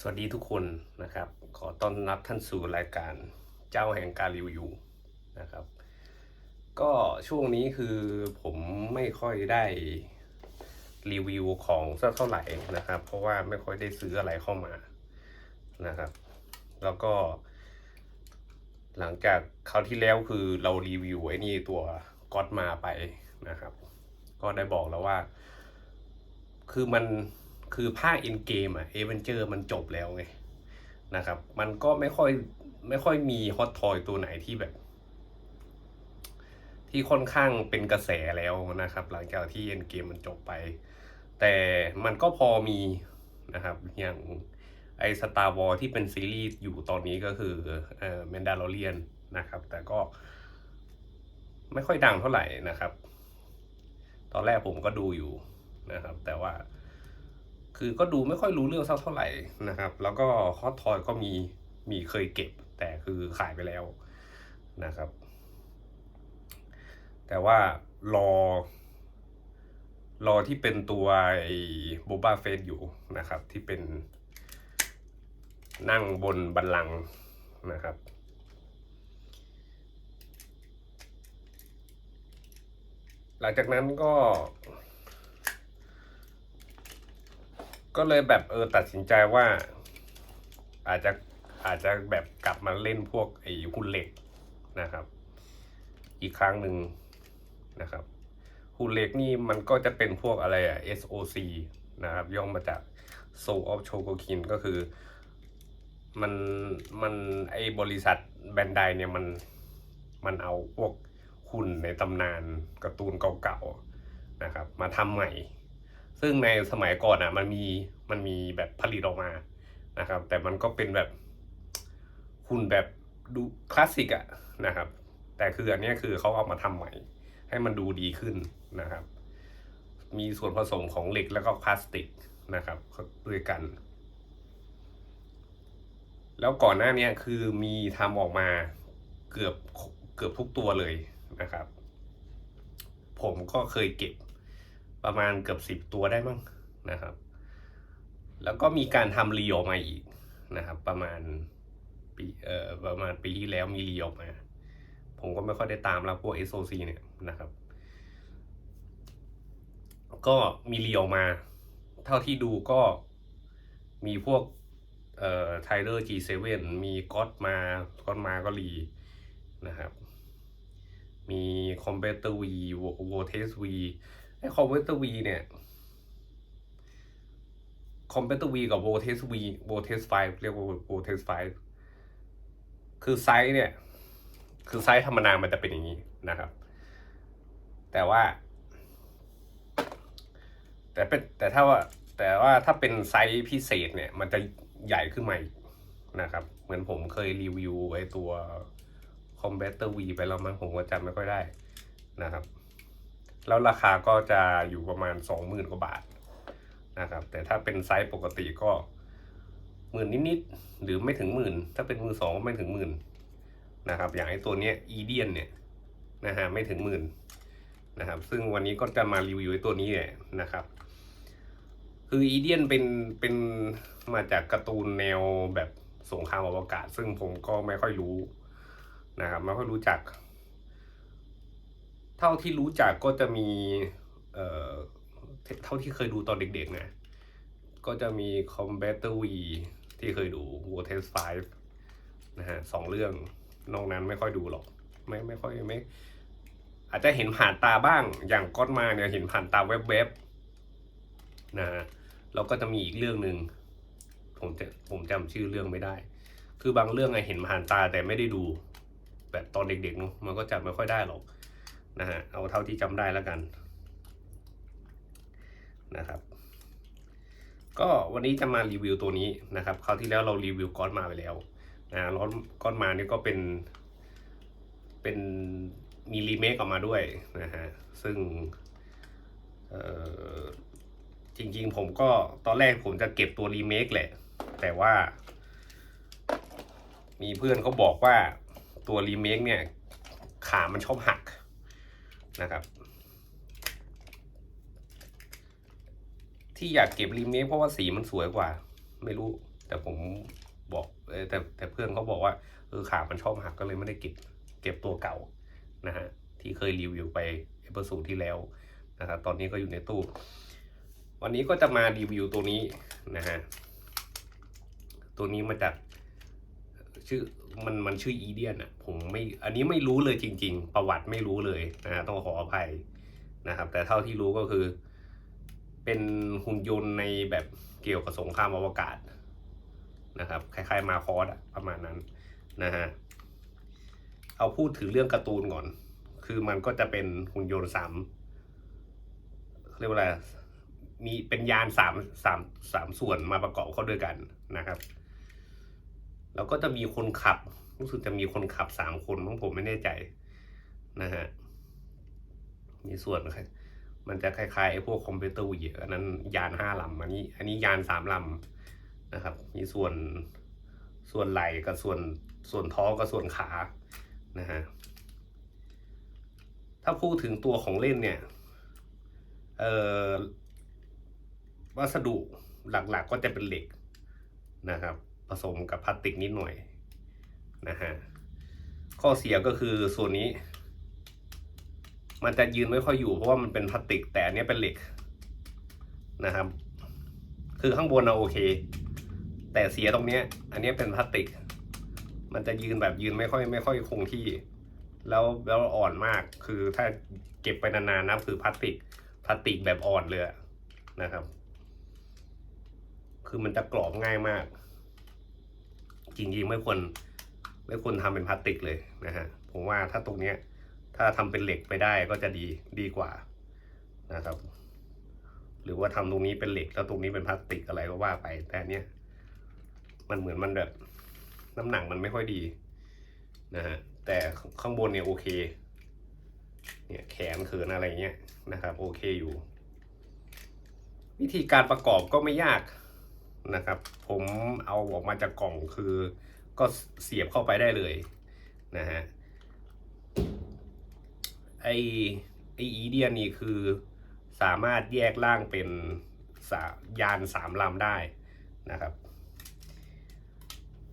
สวัสดีทุกคนนะครับ ขอต้อนรับท่านสู่รายการเจ้าแห่งการรีวิวนะครับ ก็ช่วงนี้คือผมไม่ค่อยได้รีวิวของสักเท่าไหร่นะครับ เพราะว่าไม่ค่อยได้ซื้ออะไรเข้ามานะครับ แล้วก็ หลังจากคราวที่แล้วคือเรารีวิวไอ้นี่ตัวก็อดมาไปนะครับ ก็ได้บอกแล้วว่า คือมัน คือภาคเอ็นเกมอะเอเวนเจอร์มันจบแล้วไงนะครับ มันก็ไม่ค่อยไม่ค่อยมีฮอตทอยตัวไหนที่แบบ ที่ค่อนข้างเป็นกระแสแล้วนะครับ หลังจากที่เอ็นเกมมันจบไป แต่มันก็พอมีนะครับ อย่างไอสตาร์วอลที่เป็นซีรีส์อยู่ตอนนี้ก็คือเอ่อแมนดา l เรียนนะครับ แต่ก็ไม่ค่อยดังเท่าไหร่นะครับ ตอนแรกผมก็ดูอยู่นะครับ แต่ว่า คือก็ดูไม่ค่อยรู้เรื่องสักเท่าไหร่นะครับ แล้วก็ฮอตทอยก็มีมีเคยเก็บ แต่คือขายไปแล้วนะครับ แต่ว่ารอ รอที่เป็นตัวไอ้โบบาเฟสอยู่นะครับ ที่เป็นนั่งบนบัลลังนะครับ หลังจากนั้นก็ ก็เลยแบบเออตัดสินใจว่า อาจจะอาจจะแบบกลับมาเล่นพวกไอ้หุ่นเหล็กนะครับ อีกครั้งหนึ่งนะครับหุ่นเหล็กนี่มันก็จะเป็นพวกอะไรอะ SOC นะครับ ย่อมาจาก Soul of Chogokin ก็คือ มันมันไอ้บริษัทแบนไดเนี่ยมันมันเอาพวกหุ่นในตำนานการ์ตูนเก่าๆนะครับ มาทำใหม่ ซึ่งในสมัยก่อนอะมันมีมันมีแบบผลิตออกมานะครับ แต่มันก็เป็นแบบหุ่นแบบดูคลาสสิกอะนะครับ แต่คืออันนี้คือเขาเอามาทำใหม่ ให้มันดูดีขึ้นนะครับ มีส่วนผสมของเหล็กแล้วก็พลาสติกนะครับด้วยกัน แล้วก่อนหน้านี้คือมีทำออกมาเกือบเกือบทุกตัวเลยนะครับ ผมก็เคยเก็บ ประมาณเกือบสิบตัวได้มั้งนะครับ แล้วก็มีการทำรีออกมาอีกนะครับ ประมาณปีเอ่อประมาณปีที่แล้วมีรีออกมา ผมก็ไม่ค่อยได้ตามแล้วพวก SOC เนี่ยนะครับ ก็มีรีออกมา เท่าที่ดูก็มีพวกเอ่อไทเลอร์ G7 มีก็อดมาก็อดมาก็รีนะครับ มีคอมเ t เตอร์วีโวเทสวี ไอคอมเ t เตอร์วีเนี่ยคอมเ t เตอร์วีกับโวเทสวีโวเทสไฟเรียกว่าโวเทสไฟคือไซส์เนี่ย คือไซส์ธรรมดามันจะเป็นอย่างนี้นะครับ แต่ว่า แต่เป็นแต่ถ้าว่าแต่ว่าถ้าเป็นไซส์พิเศษเนี่ย มันจะใหญ่ขึ้นมาอีกนะครับ เหมือนผมเคยรีวิวไอ้ตัว c o m b a t เตอร์ V ไปแล้วมั้งผมก็จำไม่ค่อยได้นะครับ แล้วราคาก็จะอยู่ประมาณสองหมื่นกว่าบาทนะครับ แต่ถ้าเป็นไซส์ปกติก็หมื่นนิดๆหรือไม่ถึงหมื่น ถ้าเป็นมือสองก็ไม่ถึงหมื่นนะครับ อย่างไอ้ตัวเนี้ยอีเดียนเนี่ยนะฮะไม่ถึงหมื่นนะครับ ซึ่งวันนี้ก็จะมารีวิวไอ้ตัวนี้แหละนะครับ คืออีเดียนเป็นเป็นมาจากการ์ตูนแนวแบบสงครามอวกาศ ซึ่งผมก็ไม่ค่อยรู้นะครับไม่ค่อยรู้จัก เท่าที่รู้จักก็จะมีเอ่อเท่าที่เคยดูตอนเด็กๆนะ ก็จะมี Combatter V ที่เคยดู War Test 5นะฮะสองเรื่องนอกนั้นไม่ค่อยดูหรอก ไม่ไม่ค่อยไม่อาจจะเห็นผ่านตาบ้างอย่างก้อนมาเนี่ยเห็นผ่านตาแวบๆนะฮะแล้วก็จะมีอีกเรื่องหนึ่งผมจะผมจำชื่อเรื่องไม่ได้ คือบางเรื่องอะเห็นผ่านตาแต่ไม่ได้ดู แบบตอนเด็กๆเนาะมันก็จำไม่ค่อยได้หรอก นะฮะเอาเท่าที่จำได้แล้วกันนะครับก็วันนี้จะมารีวิวตัวนี้นะครับคราวที่แล้วเรารีวิวก้อนมาไปแล้วนะร้อนก้อนมานี่ก็เป็นเป็นมีรีเมคออกมาด้วยนะฮะซึ่งจริงๆผมก็ตอนแรกผมจะเก็บตัวรีเมคแหละ แต่ว่า มีเพื่อนเขาบอกว่าตัวรีเมคเนี่ยขามันชอบหัก นะครับ ที่อยากเก็บรีเมคเพราะว่าสีมันสวยกว่า ไม่รู้ แต่ผมบอกแต่แต่เพื่อนเขาบอกว่าเออขามันชอบหักก็เลยไม่ได้เก็บเก็บตัวเก่านะฮะที่เคยรีวิวไปเอพิโซดที่แล้วนะครับตอนนี้ก็อยู่ในตู้ วันนี้ก็จะมารีวิวตัวนี้นะฮะตัวนี้มาจาก ชื่อมันมันชื่ออีเดียนอะผมไม่อันนี้ไม่รู้เลยจริง ๆ ประวัติไม่รู้เลยนะฮะต้องขออภัยนะครับ แต่เท่าที่รู้ก็คือ เป็นหุ่นยนต์ในแบบเกี่ยวกับสงครามอวกาศนะครับคล้ายๆมาคอสอะประมาณนั้นนะฮะเอาพูดถึงเรื่องการ์ตูนก่อน คือมันก็จะเป็นหุ่นยนต์สามเรียกว่าอะไรมีเป็นยานสามสามสามส่วนมาประกอบเข้าด้วยกันนะครับ แล้วก็จะมีคนขับ รู้สึกจะมีคนขับสามคนมั้งผมไม่แน่ใจนะฮะ มีส่วนมันจะคล้ายๆไอ้พวกคอมพิวเตอร์วีอันนั้นยานห้าลำอันนี้ อันนี้ยานสามลำนะครับ มีส่วนส่วนไหล่กับส่วนส่วนท้องกับส่วนขานะฮะถ้าพูดถึงตัวของเล่นเนี่ยเอ่อวัสดุหลักๆก็จะเป็นเหล็กนะครับ ผสมกับพลาสติกนิดหน่อยนะฮะข้อเสียก็คือส่วนนี้ มันจะยืนไม่ค่อยอยู่เพราะว่ามันเป็นพลาสติกแต่อันนี้เป็นเหล็กนะครับ คือข้างบนนะโอเค แต่เสียตรงเนี้ย อันนี้เป็นพลาสติก มันจะยืนแบบยืนไม่ค่อยไม่ค่อยคงที่ แล้วแล้วอ่อนมากคือถ้าเก็บไปนานๆนะคือพลาสติกพลาสติกแบบอ่อนเลยนะครับ คือมันจะกรอบง่ายมาก จริงๆไม่ควรไม่ควรทำเป็นพลาสติกเลยนะฮะผมว่าถ้าตรงเนี้ยถ้าทำเป็นเหล็กไปได้ก็จะดีดีกว่านะครับ หรือว่าทำตรงนี้เป็นเหล็กแล้วตรงนี้เป็นพลาสติกอะไรก็ว่าไป แต่เนี้ยมันเหมือนมันแบบน้ำหนักมันไม่ค่อยดีนะฮะแต่ข้างบนเนี่ยโอเคเนี่ยแขนเขินอะไรเงี้ยนะครับ โอเคอยู่ วิธีการประกอบก็ไม่ยาก นะครับ ผมเอาออกมาจากกล่องคือก็เสียบเข้าไปได้เลยนะฮะไอไออีเดียนี่คือสามารถแยกร่างเป็นสายานสามลำได้นะครับ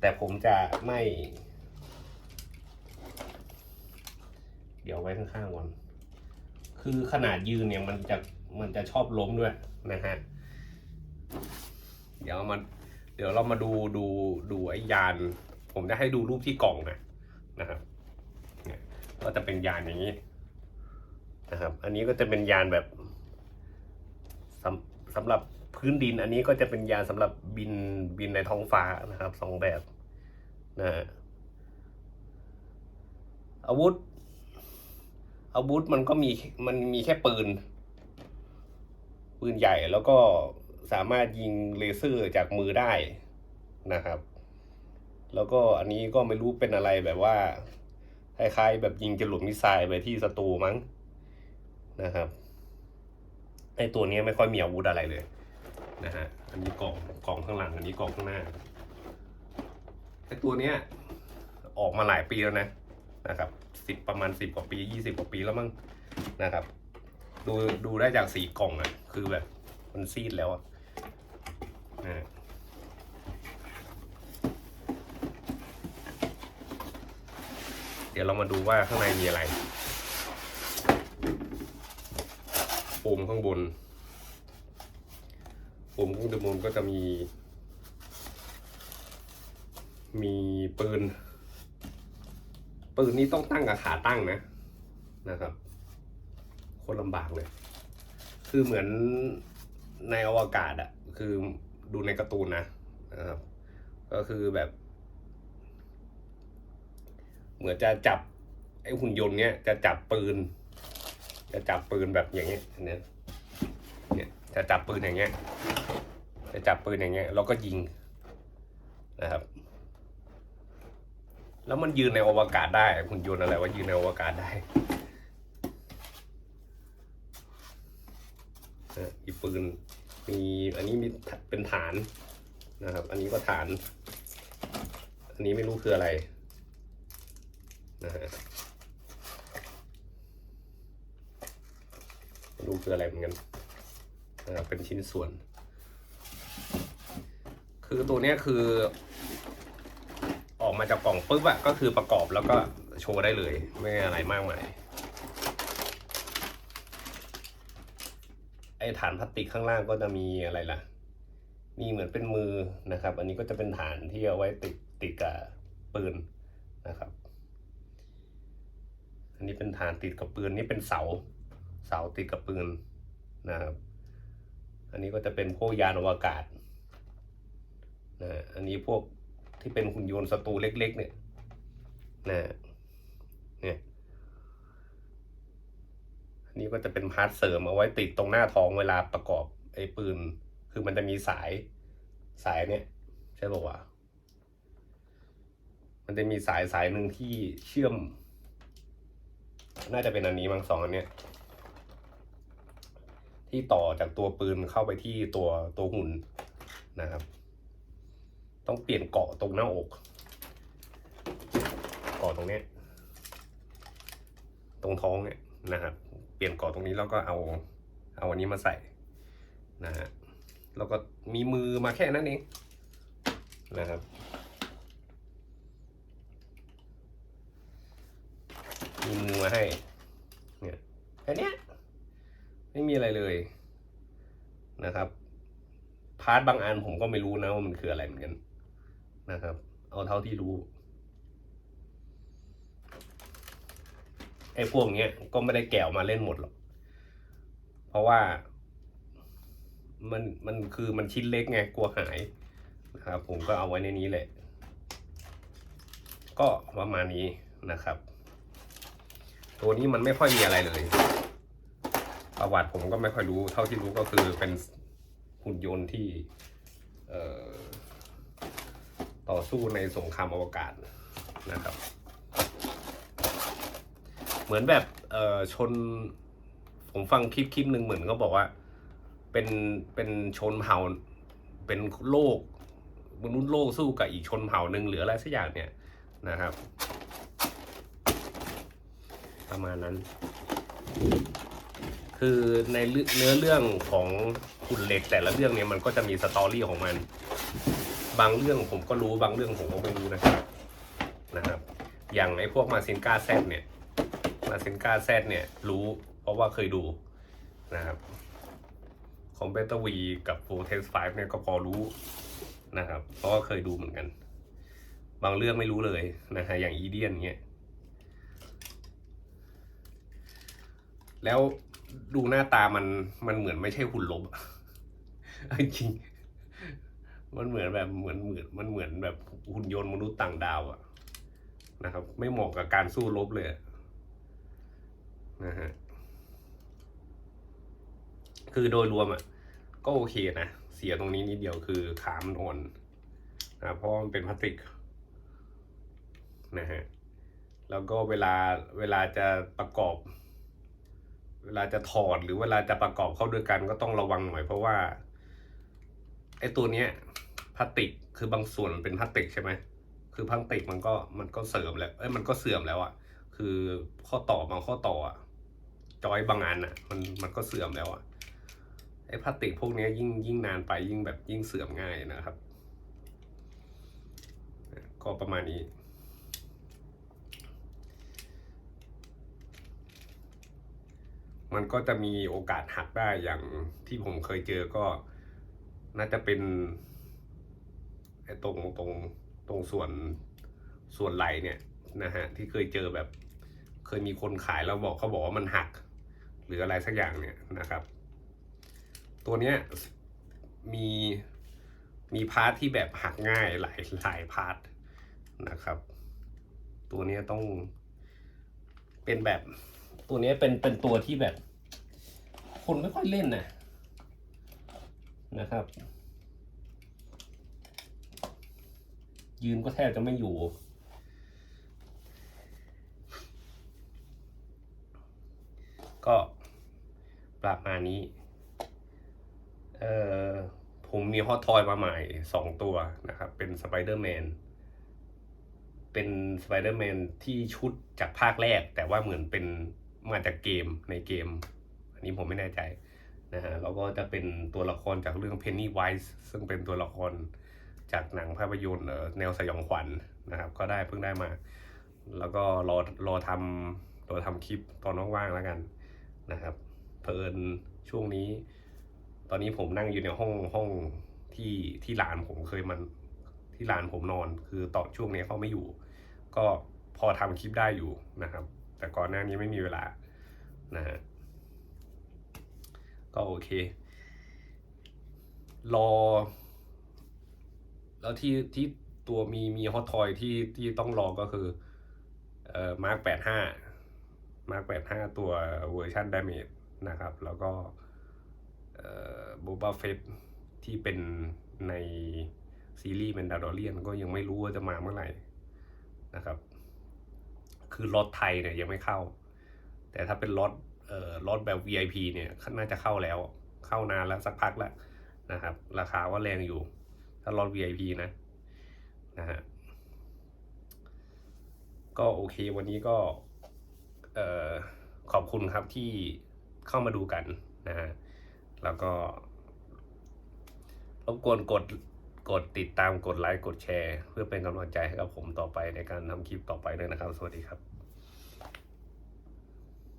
แต่ผมจะไม่ เดี๋ยวไว้ข้างๆก่อน คือขนาดยืนเนี่ยมันจะมันจะชอบล้มด้วยนะฮะ เดี๋ยวมาเดี๋ยวเรามาดูดูดูไอ้ยาน ผมจะให้ดูรูปที่กล่องนะนะครับเนี่ยก็จะเป็นยานอย่างนี้นะครับ อันนี้ก็จะเป็นยานแบบสำสำหรับพื้นดิน อันนี้ก็จะเป็นยานสำหรับบินบินในท้องฟ้านะครับสองแบบนะฮะอาวุธ อาวุธมันก็มีมันมีแค่ปืน ปืนใหญ่แล้วก็ สามารถยิงเลเซอร์จากมือได้นะครับ แล้วก็อันนี้ก็ไม่รู้เป็นอะไรแบบว่าคล้ายๆแบบยิงจรวดมิสไซล์ไปที่ศัตรูมั้งนะครับไอตัวนี้ไม่ค่อยมีอาวุธอะไรเลยนะฮะอันนี้กล่องกล่องข้างหลัง อันนี้กล่องข้างหน้าไอตัวเนี้ยออกมาหลายปีแล้วนะนะครับสิบประมาณสิบกว่าปียี่สิบกว่าปีแล้วมั้งนะครับ ดูดูได้จากสีกล่องอะ่ะคือแบบ มันซีดแล้วอะนะเดี๋ยวเรามาดูว่าข้างในมีอะไรโฟมข้างบนโฟมข้างบนก็จะมี มีปืน ปืนนี้ต้องตั้งกับขาตั้งนะนะครับโคนลำบากเลย คือเหมือน ในอวกาศอะคือดูในการ์ตูนนะนะครับ ก็คือแบบ เหมือนจะจับไอ้หุ่นยนต์เนี้ยจะจับปืน จะจับปืนแบบอย่างเงี้ยเนี่ยเนี่ยจะจับปืนอย่างเงี้ย จะจับปืนอย่างเงี้ยแล้วก็ยิงนะครับ แล้วมันยืนในอวกาศได้หุ่นยนต์อะไรว่ายืนในอวกาศได้นะมีปืน มีอันนี้มีเป็นฐานนะครับ อันนี้ก็ฐาน อันนี้ไม่รู้คืออะไรนะฮะไม่รู้คืออะไรเหมือนกันนะครับเป็นชิ้นส่วนคคือตัวเนี้ยคือ ออกมาจากกล่องปุ๊บอะก็คือประกอบแล้วก็โชว์ได้เลย ไม่อะไรมากมาย ไอ้ฐานพลาสติกข้างล่างก็จะมีอะไรล่ะ มีเหมือนเป็นมือนะครับ อันนี้ก็จะเป็นฐานที่เอาไว้ติดติดกับปืนนะครับ อันนี้เป็นฐานติดกับปืนนี่เป็นเสา เสาติดกับปืนนะครับ อันนี้ก็จะเป็นพวกยานอวกาศนะอันนี้พวกที่เป็นหุ่นยนต์ศัตรูเล็ก ๆ เนี่ยนะเนี่ย นนี้ก็จะเป็นพาร์ทเสริมเอาไว้ติดตรงหน้าท้องเวลาประกอบไอ้ปืน คือมันจะมีสายสายเนี่ยใช่ป่าวะมันจะมีสายสายหนึ่งที่เชื่อม น่าจะเป็นอันนี้มั้งสองอันเนี้ยที่ต่อจากตัวปืนเข้าไปที่ตัวตัวหุ่นนะครับ ต้องเปลี่ยนเกาะตรงหน้าอกเกาะตรงเนี้ยตรงท้องเนี่ยนะครับ เปลี่ยนเกาะตรงนี้แล้วก็เอาเอาอันนี้มาใส่นะฮะแล้วก็มีมือมาแค่นั้นเองนะครับมีมือมาให้เนี่ยแค่นี้ไม่มีอะไรเลยนะครับ พาร์ทบางอันผมก็ไม่รู้นะว่ามันคืออะไรเหมือนกันนะครับ เอาเท่าที่รู้ อ้พวกเนี้ยก็ไม่ได้แกะออกมาเล่นหมดหรอก เพราะว่ามันมันคือมันชิ้นเล็กไงกลัวหายนะครับ ผมก็เอาไว้ในนี้แหละ ก็ประมาณนี้นะครับ ตัวนี้มันไม่ค่อยมีอะไรเลย ประวัติผมก็ไม่ค่อยรู้ เท่าที่รู้ก็คือเป็นหุ่นยนต์ที่ต่อสู้ในสงครามอวกาศนะครับ เหมือนแบบเอ่อชน ผมฟังคลิปคลิปหนึ่งเหมือนเขาบอกว่า เป็นเป็นชนเผ่าเป็นโลกมนุษย์โลกสู้กับอีกชนเผ่าหนึ่งหรืออะไรสักอย่างเนี่ยนะครับ ประมาณนั้น คือในเนื้อเรื่องของหุ่นเหล็กแต่ละเรื่องเนี่ยมันก็จะมีสตอรี่ของมัน บางเรื่องผมก็รู้บางเรื่องผมก็ไม่รู้นะครับนะครับ อย่างไอ้พวกมาซินกาแซดเนี่ย มาเซนกาแซดเนี่ยรู้เพราะว่าเคยดูนะครับคอมเ a เตอร์วีกับโ r เทสไฟเนี่ยก็พอรู้นะครับ เพราะว่าเคยดูเหมือนกัน บางเรื่องไม่รู้เลยนะฮะอย่างอีเดียนเงี้ยแล้วดูหน้าตามันมันเหมือนไม่ใช่หุ่นลบอจริงมันเหมือนแบบเหมือนเหมือนมันเหมือนแบบหุ่นยนต์มนุษย์ต่างดาวอะนะครับ ไม่เหมาะกับการสู้รบเลย นะฮะคือโดยรวมอะก็โอเคนะ เสียตรงนี้นิดเดียวคือขามนอ่อนนะเพราะมันเป็นพลาสติกนะฮะแล้วก็เวลาเวลาจะประกอบ เวลาจะถอดหรือเวลาจะประกอบเข้าด้วยกันก็ต้องระวังหน่อยเพราะว่าไอ้ตัวเนี้ยพลาสติกคือบางส่วนมันเป็นพลาสติกใช่ไหมคือพลาสติกมันก็มันก็เสื่อมแล้วเอ้ยมันก็เสื่อมแล้วอะ่ะคือข้อต่อบางข้อต่ออะ่ะ จอยบางอันอะ มันมันก็เสื่อมแล้วอะไอ้พลาสติกพวกนี้ยยิ่งยิ่งนานไปยิ่งแบบยิ่งเสื่อมง่ายนะครับ ก็ประมาณนี้มันก็จะมีโอกาสหักได้อย่างที่ผมเคยเจอก็น่าจะเป็นไอ้ตรงตรงตรงส่วนส่วนไหลเนี่ยนะฮะที่เคยเจอแบบเคยมีคนขายแล้วบอกเขาบอกว่ามันหัก หรืออะไรสักอย่างเนี่ยนะครับ ตัวเนี้ยมีมีพาร์ทที่แบบหักง่ายหลายหลายพาร์ทนะครับ ตัวเนี้ยต้องเป็นแบบตัวเนี้ยเป็นเป็นตัวที่แบบ คนไม่ค่อยเล่นนะนะครับ ยืนก็แทบจะไม่อยู่ ก็ ประมาณนี้ เอ่อผมมีฮอตทอยมาใหม่สองตัวนะครับ เป็นสไปเดอร์แมนเป็นสไปเดอร์แมนที่ชุดจากภาคแรก แต่ว่าเหมือนเป็นมาจากเกมในเกม อันนี้ผมไม่แน่ใจนะฮะแล้วก็จะเป็นตัวละครจากเรื่อง Pennywise ซึ่งเป็นตัวละครจากหนังภาพยนตร์แนวสยองขวัญนะครับ ก็ได้เพิ่งได้มา แล้วก็รอรอทำรอทำคลิปตอนว่างๆแล้วกันนะครับ เพลินช่วงนี้ ตอนนี้ผมนั่งอยู่ในห้องห้องที่ที่หลานผมเคยมันที่หลานผมนอน คือตอช่วงนี้เขาไม่อยู่ ก็พอทำคลิปได้อยู่นะครับ แต่ก่อนหน้านี้ไม่มีเวลานะฮะก็โอเค รอ แล้วที่ที่ตัวมีมีฮอตทอยที่ที่ต้องรอก็คือเอ่อมาร์กแปดห้ามาร์กแปดห้าตัวเวอร์ชันดาเมจ นะครับ แล้วก็เอ่อบูบาเฟตที่เป็นในซีรีส์เป็นดาร์ดเลียนก็ยังไม่รู้ว่าจะมาเมื่อไหร่นะครับ คือรถไทยเนี่ยยังไม่เข้า แต่ถ้าเป็นรถเอ่อรถแบบ VIP เนี่ยน่าจะเข้าแล้ว เข้านานแล้วสักพักแล้วนะครับ ราคาว่าแรงอยู่ ถ้ารถ VIP นะนะฮะก็โอเควันนี้ก็เอ่อขอบคุณครับที่ เข้ามาดูกันนะฮะแล้วก็รบกวนกดกดติดตามกดไลค์กดแชร์ เพื่อเป็นกำลังใจให้กับผมต่อไปในการทำคลิปต่อไปด้วยนะครับ สวัสดีครับ